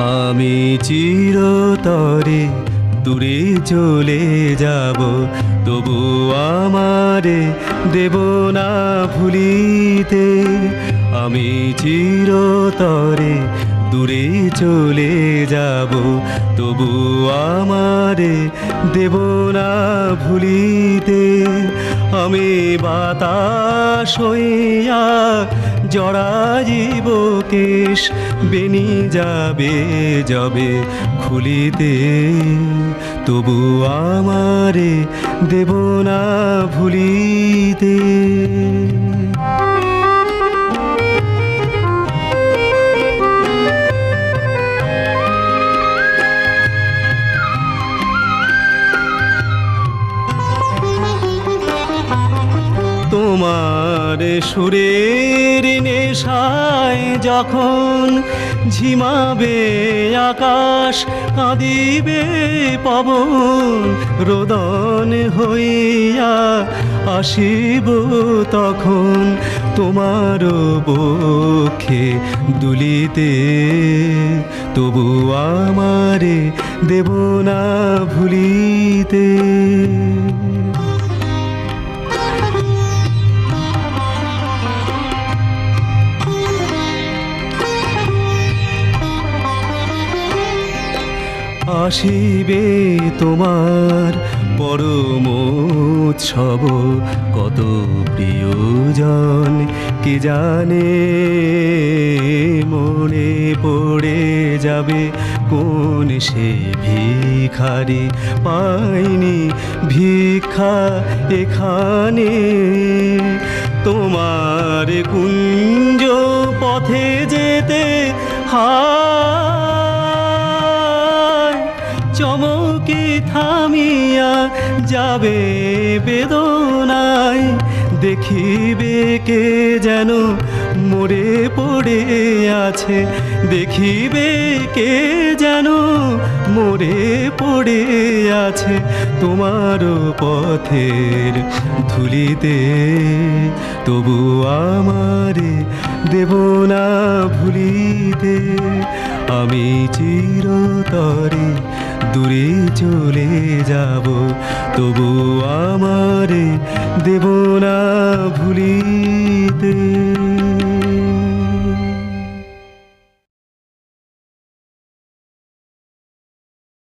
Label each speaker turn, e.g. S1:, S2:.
S1: আমি চিরতরে দূরে চলে যাব, তবু আমারে দেব না ভুলিতে। আমি চিরতরে দূরে চলে যাব, তবু আমারে দেব না ভুলিতে। আমি বাতাস হইয়া জড়া জীবকেশ বেনি যাবে যাবে খুলিতে। তবু আমারে দেব না ভুলিতে। তোমার সুরের নেশায় যখন ঝিমাবে আকাশ, কাঁদিবে পবন, রোদন হইয়া আসিব তখন তোমার বক্ষে দুলিতে। তবু আমারে দেব না ভুলিতে। আসিবে তোমার পরম উৎসব। কত প্রিয়জন, কে জানে মনে পড়ে যাবে কোন সে ভিখারি? পাইনি ভিক্ষা এখানে। তোমার কুঞ্জ পথে যেতে হায়। চমকে থামিয়া যাবে বেদনায়, দেখিবে কে যেন মরে পড়ে আছে। দেখিবে কে যেন মরে পড়ে আছে তোমার পথের ধুলিতে। তবু আমারে দেব না ভুলিতে, আমি চিরতরে দূরে চলে যাব তবু আমারে